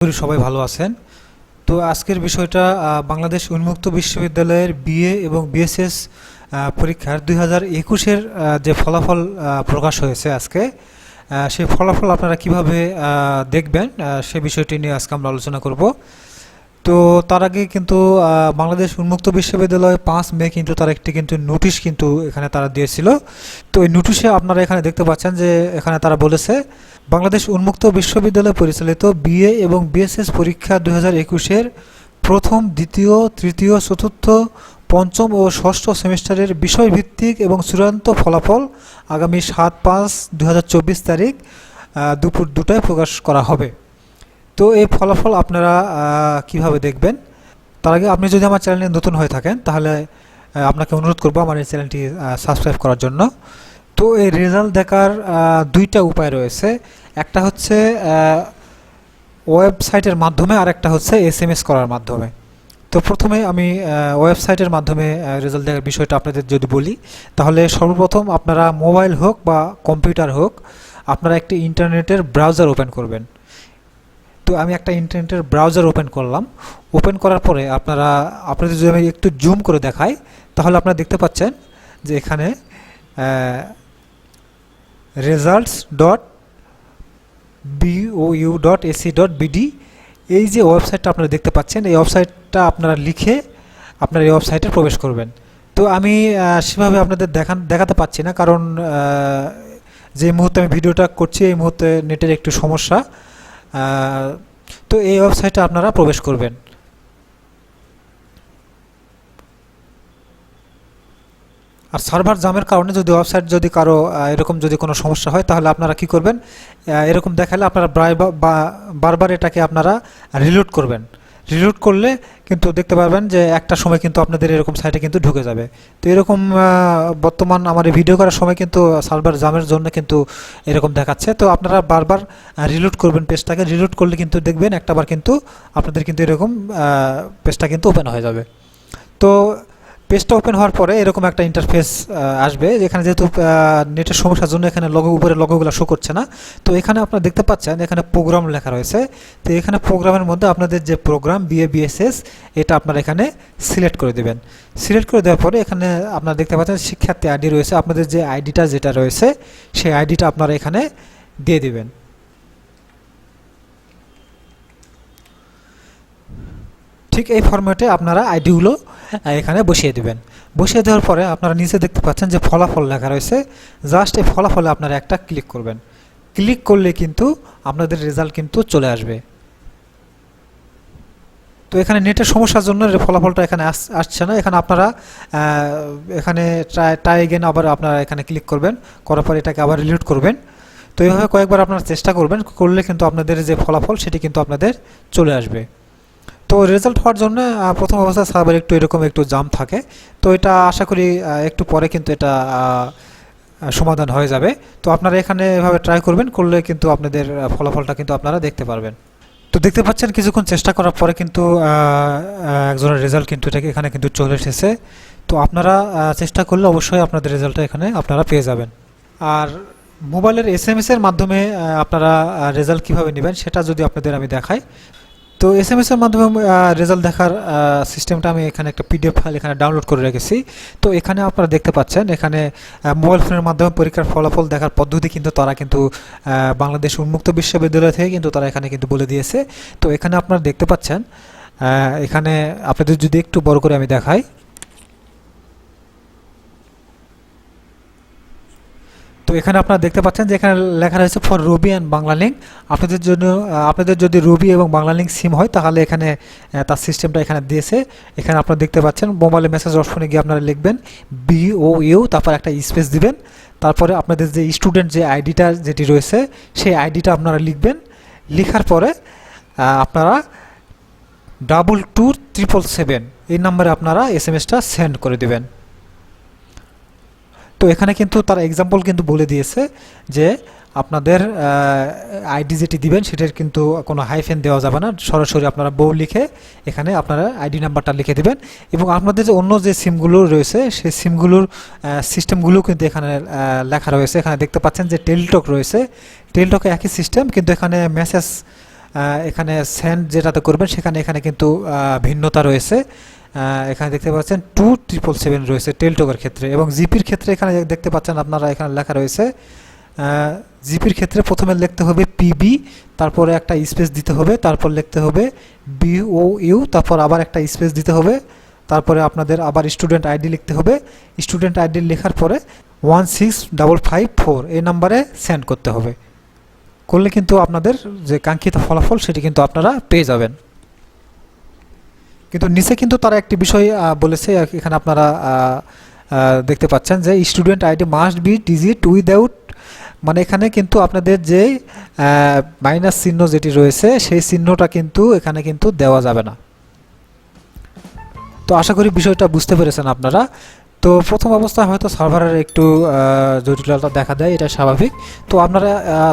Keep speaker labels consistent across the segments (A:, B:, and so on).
A: করি সবাই ভালো আছেন। তো আজকের বিষয়টা বাংলাদেশ উন্মুক্ত বিশ্ববিদ্যালয়ের বিএ এবং বিএসএস পরীক্ষার দুই হাজার একুশের যে ফলাফল প্রকাশ হয়েছে আজকে সেই ফলাফল আপনারা কীভাবে দেখবেন সে বিষয়টি নিয়ে আজকে আমরা আলোচনা করব। তো তার আগে কিন্তু বাংলাদেশ উন্মুক্ত বিশ্ববিদ্যালয় পাঁচ মে কিন্তু তার একটি কিন্তু নোটিশ কিন্তু এখানে তারা দিয়েছিল। তো এই নোটিশে আপনারা এখানে দেখতে পাচ্ছেন যে এখানে তারা বলেছে, বাংলাদেশ উন্মুক্ত বিশ্ববিদ্যালয় পরিচালিত বিএ এবং বিএসএস পরীক্ষা দু হাজার একুশের প্রথম, দ্বিতীয়, তৃতীয়, চতুর্থ, পঞ্চম ও ষষ্ঠ সেমিস্টারের বিষয়ভিত্তিক এবং চূড়ান্ত ফলাফল আগামী সাত পাঁচ দু তারিখ দুপুর দুটায় প্রকাশ করা হবে। তো এই ফলাফল আপনারা কীভাবে দেখবেন? তার আগে আপনি যদি আমার চ্যানেলে নতুন হয়ে থাকেন, তাহলে আপনাকে অনুরোধ করব আমার এই চ্যানেলটি সাবস্ক্রাইব করার জন্য। তো এই রেজাল্ট দেখার দুইটা উপায় রয়েছে। একটা হচ্ছে ওয়েবসাইটের মাধ্যমে আর একটা হচ্ছে এস করার মাধ্যমে। তো প্রথমে আমি ওয়েবসাইটের মাধ্যমে রেজাল্ট দেখার বিষয়টা আপনাদের যদি বলি, তাহলে সর্বপ্রথম আপনারা মোবাইল হোক বা কম্পিউটার হোক, আপনারা একটি ইন্টারনেটের ব্রাউজার ওপেন করবেন। তো আমি একটা ইন্টারনেটের ব্রাউজার ওপেন করলাম। ওপেন করার পরে আপনারা, আপনাদের যদি আমি একটু জুম করে দেখাই, তাহলে আপনারা দেখতে পাচ্ছেন যে এখানে results dot BOU dot AC dot BD এই যে ওয়েবসাইটটা আপনারা দেখতে পাচ্ছেন, এই ওয়েবসাইটটা আপনারা লিখে আপনারা এই ওয়েবসাইটে প্রবেশ করবেন। তো আমি সেভাবে আপনাদের দেখান, দেখাতে পাচ্ছি না কারণ যে মুহূর্তে আমি ভিডিওটা করছি, এই মুহূর্তে নেটের একটু সমস্যা। তো এই ওয়েবসাইটে আপনারা প্রবেশ করবেন। আর সার্ভার জামের কারণে যদি ওয়েবসাইট যদি কারও এরকম যদি কোনো সমস্যা হয়, তাহলে আপনারা কি করবেন? এরকম দেখালে আপনারা বারবার এটাকে আপনারা রিলোড করবেন। রিলোড করলে কিন্তু দেখতে পারবেন যে একটা সময় কিন্তু আপনাদের এরকম সাইটে কিন্তু ঢুকে যাবে। তো এরকম বর্তমান আমার এই ভিডিও করার সময় কিন্তু সার্ভার জামের জন্য কিন্তু এরকম দেখাচ্ছে। তো আপনারা বারবার রিলুট করবেন পেজটাকে রিলুট করলে কিন্তু দেখবেন একটাবার কিন্তু আপনাদের কিন্তু এরকম পেজটা কিন্তু ওপেন হয়ে যাবে। তো পেজটা ওপেন হওয়ার পরে এরকম একটা ইন্টারফেস আসবে। এখানে যেহেতু নেটের সমস্যার জন্য এখানে লগো উপরে লগোগুলো শো করছে না। তো এখানে আপনারা দেখতে পাচ্ছেন, এখানে প্রোগ্রাম লেখা রয়েছে। তো এখানে প্রোগ্রামের মধ্যে আপনাদের যে প্রোগ্রাম বিএ বিএসএস এটা আপনারা এখানে সিলেক্ট করে দেবেন। সিলেক্ট করে দেওয়ার পরে এখানে আপনারা দেখতে পাচ্ছেন শিক্ষার্থী আইডি রয়েছে। আপনাদের যে আইডিটা যেটা রয়েছে, সেই আইডিটা আপনারা এখানে দিয়ে দিবেন। ঠিক এই ফরম্যাটে আপনারা আইডিগুলো এখানে বসিয়ে দেবেন। বসিয়ে দেওয়ার পরে আপনারা নিচে দেখতে পাচ্ছেন যে ফলাফল লেখা রয়েছে। জাস্ট এই ফলাফলে আপনারা একটা ক্লিক করবেন। ক্লিক করলে কিন্তু আপনাদের রেজাল্ট কিন্তু চলে আসবে। তো এখানে নেটের সমস্যার জন্য ফলাফলটা এখানে আস- আসছে না। এখানে আপনারা এখানে ট্রাই ট্রাই এগেন আবার আপনারা এখানে ক্লিক করবেন। করার পর এটাকে আবার রিলোড করবেন। তো এইভাবে কয়েকবার আপনারা চেষ্টা করবেন। করলে কিন্তু আপনাদের যে ফলাফল সেটি কিন্তু আপনাদের চলে আসবে। তো রেজাল্ট হওয়ার জন্য প্রথম অবস্থায় সার্ভার একটু এরকম একটু জাম থাকে। তো এটা আশা করি একটু পরে কিন্তু এটা সমাধান হয়ে যাবে। তো আপনারা এখানে এভাবে ট্রাই করবেন, করলে কিন্তু আপনাদের ফলাফলটা কিন্তু আপনারা দেখতে পারবেন। তো দেখতে পাচ্ছেন কিছুক্ষণ চেষ্টা করার পরে কিন্তু একজনের রেজাল্ট কিন্তু এটাকে এখানে কিন্তু চলে এসেছে। তো আপনারা চেষ্টা করলে অবশ্যই আপনাদের রেজাল্টটা এখানে আপনারা পেয়ে যাবেন। আর মোবাইলের এস এম এর মাধ্যমে আপনারা রেজাল্ট কীভাবে নেবেন, সেটা যদি আপনাদের আমি দেখাই তো এস এম এসের মাধ্যমে রেজাল্ট দেখার সিস্টেমটা আমি এখানে একটা পিডিএফ ফাইল এখানে ডাউনলোড করে রেখেছি। তো এখানে আপনারা দেখতে পাচ্ছেন, এখানে মোবাইল ফোনের মাধ্যমে পরীক্ষার ফলাফল দেখার পদ্ধতি কিন্তু তারা কিন্তু বাংলাদেশ উন্মুক্ত বিশ্ববিদ্যালয় থেকে কিন্তু তারা এখানে কিন্তু বলে দিয়েছে। তো এখানে আপনারা দেখতে পাচ্ছেন এখানে আপনাদের যদি একটু বড় করে আমি দেখাই। তো এখানে আপনারা দেখতে পাচ্ছেন যে এখানে লেখা রয়েছে for Robi and Bangla link আপনাদের জন্য আপনাদের যদি রবি এবং বাংলা লিঙ্ক সিম হয়, তাহলে এখানে তার সিস্টেমটা এখানে দিয়েছে। এখানে আপনারা দেখতে পাচ্ছেন মোবাইলে মেসেজ অপশনে গিয়ে আপনারা লিখবেন বি ও ইউ তারপর একটা স্পেস দিবেন। তারপরে আপনাদের যে স্টুডেন্ট যে আইডিটা যেটি রয়েছে, সেই আইডিটা আপনারা লিখবেন। লেখার পরে আপনারা ডাবল টু ট্রিপল সেভেন এই নাম্বারে আপনারা এস এম এসটা সেন্ড করে দেবেন। তো এখানে কিন্তু তার এক্সাম্পল কিন্তু বলে দিয়েছে যে আপনাদের আইডি যেটি দিবেন সেটার কিন্তু কোনো হাইফেন দেওয়া যাবে না। সরাসরি আপনারা বউ লিখে এখানে আপনারা আইডি নাম্বারটা লিখে দেবেন। এবং আপনাদের যে অন্য যে সিমগুলো রয়েছে, সেই সিমগুলোর সিস্টেমগুলো কিন্তু এখানে লেখা রয়েছে। এখানে দেখতে পাচ্ছেন যে টেলটক রয়েছে। টেলটকে একই সিস্টেম কিন্তু এখানে মেসেজ এখানে সেন্ড যেটাতে করবেন, সেখানে, এখানে কিন্তু ভিন্নতা রয়েছে। এখানে দেখতে পাচ্ছেন টু ট্রিপল সেভেন রয়েছে টেলটকের ক্ষেত্রে এবং জিপির ক্ষেত্রে এখানে দেখতে পাচ্ছেন আপনারা এখানে লেখা রয়েছে জিপির ক্ষেত্রে প্রথমে লিখতে হবে পিবি তারপরে একটা স্পেস দিতে হবে, তারপর লিখতে হবে বিও ইউ তারপর আবার একটা স্পেস দিতে হবে, তারপরে আপনাদের আবার স্টুডেন্ট আইডি লিখতে হবে স্টুডেন্ট আইডি লেখার পরে one six double five four এই নাম্বারে সেন্ড করতে হবে। করলে কিন্তু আপনাদের যে কাঙ্ক্ষিত ফলাফল সেটি কিন্তু আপনারা পেয়ে যাবেন। কিন্তু নিচে কিন্তু তারা একটি বিষয় বলেছে এখানে আপনারা দেখতে পাচ্ছেন যে student ID must be digit without মানে এখানে কিন্তু আপনাদের যে মাইনাস চিহ্ন যেটি রয়েছে, সেই চিহ্নটা কিন্তু এখানে কিন্তু দেওয়া যাবে না। তো আশা করি বিষয়টা বুঝতে পেরেছেন আপনারা। তো প্রথম অবস্থায় হয়তো সার্ভারের একটু জটিলতা দেখা দেয়, এটা স্বাভাবিক। তো আপনারা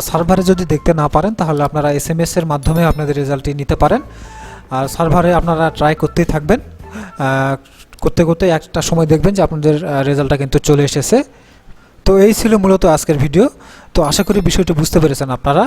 A: সার্ভারে যদি দেখতে না পারেন, তাহলে আপনারা এস এর মাধ্যমে আপনাদের রেজাল্টটি নিতে পারেন। আর সার্ভারে আপনারা ট্রাই করতেই থাকবেন। করতে করতে একটা সময় দেখবেন যে আপনাদের রেজাল্টটা কিন্তু চলে এসেছে। তো এই ছিল মূলত আজকের ভিডিও তো আশা করি বিষয়টি বুঝতে পেরেছেন আপনারা।